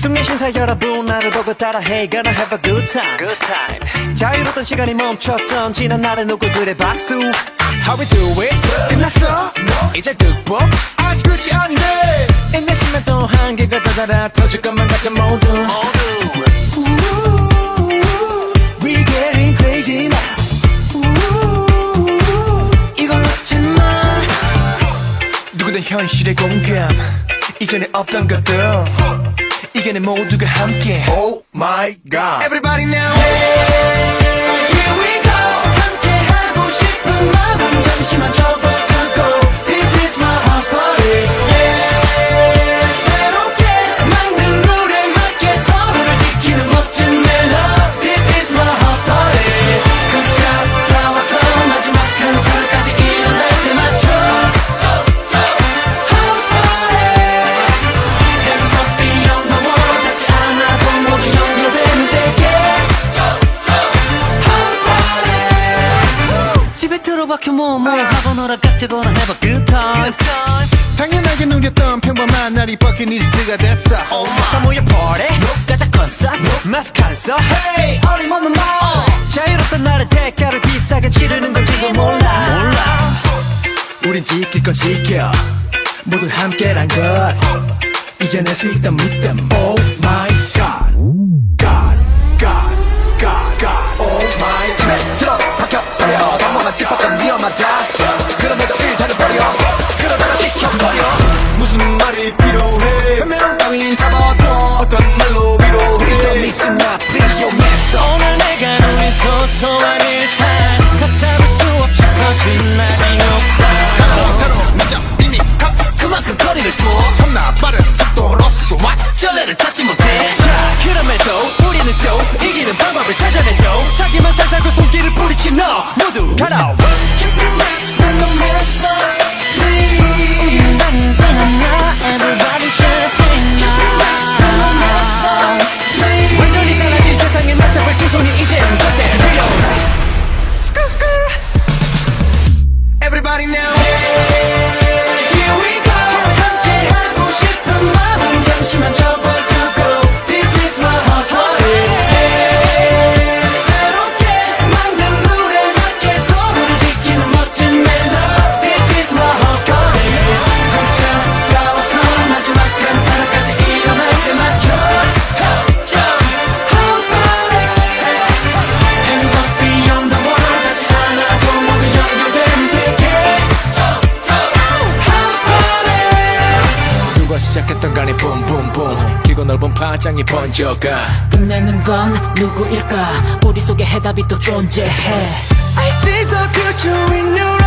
자 여러분 나를 보고 따라해 Gonna have a good time. Good time. 자유로웠던 시간이 멈췄던 지난 날의 누구들의 박수. How we do it? 끝났어? 이제 극복? 아직 끝이 아닌데 인내심에 또 한계가 다다라 터질 것만 같은 모두. We getting crazy now. 이걸 놓지 마. 누구든 현실의 공감. 이전에 없던 것들 이게 내 모두가 함께 Oh my god Everybody now Here 집에 들어박혀 하고 놀아 깍지거나 a good time. 당연하게 누렸던 평범한 날이 버킷리스트가 됐어. 자 모여 party. 가자 콘서트 마스크 안 써? Hey 어림없는 말. 자유롭던 날의 대가를 비싸게 치르는 건지도 몰라. 몰라. 우린 지킬 건 지켜. 모두 함께란 것. 이겨낼 수 있다 믿음. Oh 박혀버려 방법 Everybody now 파장이 번져가 끝내는 건 누구일까? 우리 속에 해답이 또 존재해. I see the future in your